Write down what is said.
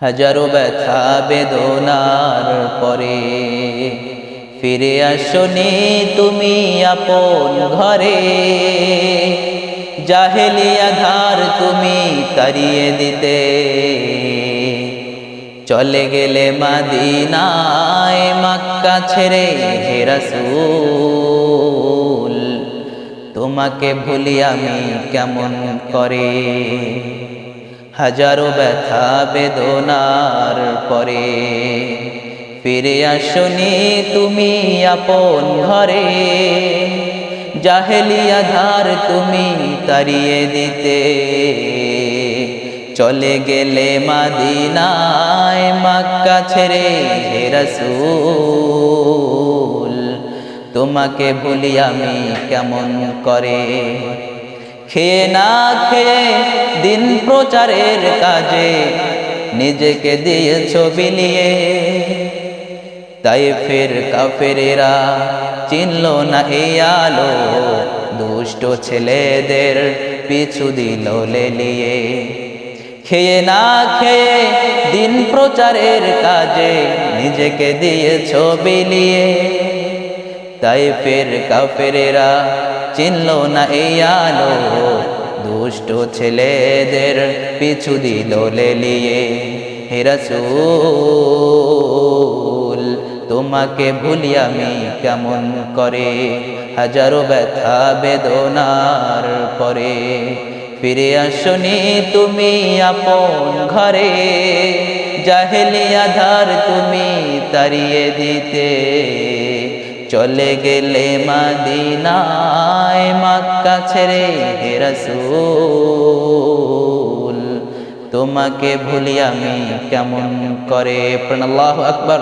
হাজারো ব্যথা বেদনার পরে। ফিরে আসনি তুমি আপন ঘরে। জাহেলি আধার তুমি তাড়িয়ে দিতে। চলে গেলে মাদিনায় মাক্কা ছেড়ে হে রাসূল, তোমাকে ভুলি আমি কেমন করে? হাজারো ব্যথা বেদনার পরে। ফিরে আসনি তুমি আপন ঘরে। জাহেলিয়া ধার তুমি তাড়িয়ে দিতে। চলে গেলে মাদিনায় মাক্কা ছেড়ে হে রাসূল, তোমাকে বলি আমি কেমন করে? খেয়ে না খেয়ে দিন প্রচারের কাজে নিজেকে দিয়েছ বিলিয়ে তাই ফের কাফেরেরা চিনল না এই আলো, দুষ্ট ছেলেদের পিছু দিল লেলিয়ে। খেয়ে না খেয়ে দিন প্রচারের কাজে নিজেকে দিয়েছ বিলিয়ে তাই ফের কাফেরেরা চিনল না এই আলো। দুষ্ট ছেলেদের পিছু দিল লেলিয়ে। হে রাসূল, তোমাকে ভুলি আমি কেমন করে? হাজারো ব্যথা বেদনার পরে। ফিরে আসনি তুমি আপন ঘরে। জাহেলিয়া ধার তুমি তাড়িয়ে দিতে। চলে গেলে মাদিনায় মাক্কা রে হে রসুল তোমাকে ভুলি আমি কেমন করে? প্রণাল্লাহ আকবার।